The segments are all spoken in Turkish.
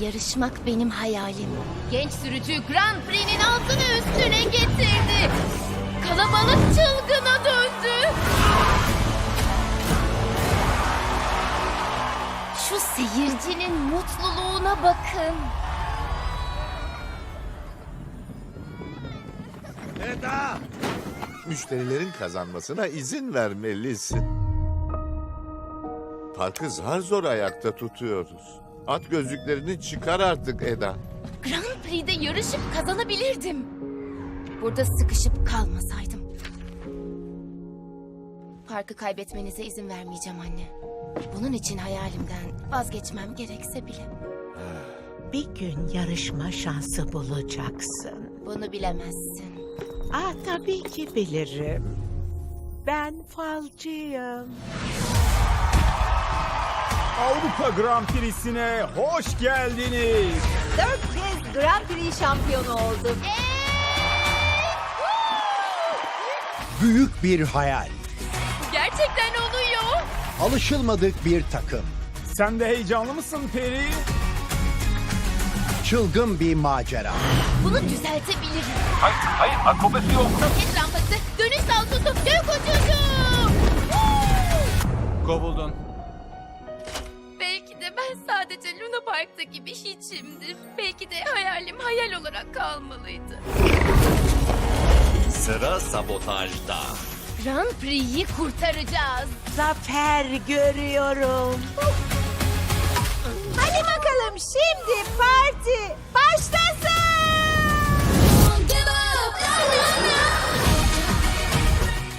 Yarışmak benim hayalim. Genç sürücü Grand Prix'nin altını üstüne getirdi. Kalabalık çılgına döndü. Şu seyircinin mutluluğuna bakın. Eda! Müşterilerin kazanmasına izin vermelisin. Parkı zar zor ayakta tutuyoruz. At gözlüklerini çıkar artık Eda. Grand Prix'de yarışıp kazanabilirdim. Burada sıkışıp kalmasaydım. Parkı kaybetmenize izin vermeyeceğim anne. Bunun için hayalimden vazgeçmem gerekse bile. Bir gün yarışma şansı bulacaksın. Bunu bilemezsin. Ah tabii ki bilirim. Ben falcıyım. Avrupa Grand Prix'sine hoş geldiniz. Dört kez Grand Prix şampiyonu oldu. Büyük bir hayal. Gerçekten oluyor. Alışılmadık bir takım. Sen de heyecanlı mısın Peri? Çılgın bir macera. Bunu düzeltebilirim. Hayır, hayır, akrobatı yok. Roket rampası, dönüş saltosu, gök uçuşu. Kovuldun. Sadece Luna Park'taki bir hiçimdir. Belki de hayalim hayal olarak kalmalıydı. Sıra sabotajda. Grand Prix'yi kurtaracağız. Zafer görüyorum. Hadi bakalım şimdi parti başlasın.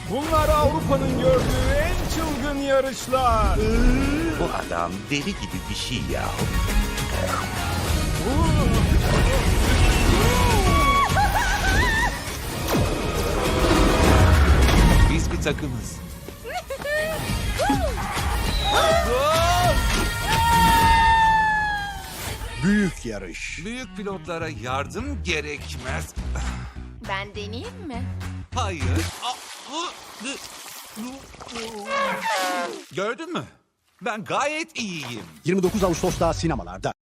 Bunlar Avrupa'nın gördüğü en çılgın yarışlar. Bu adam deli gibi bir şey ya. Biz bir takımız. Büyük yarış. Büyük pilotlara yardım gerekmez. Ben deneyeyim mi? Hayır. Gördün mü? Ben gayet iyiyim. 29 Ağustos'ta sinemalarda.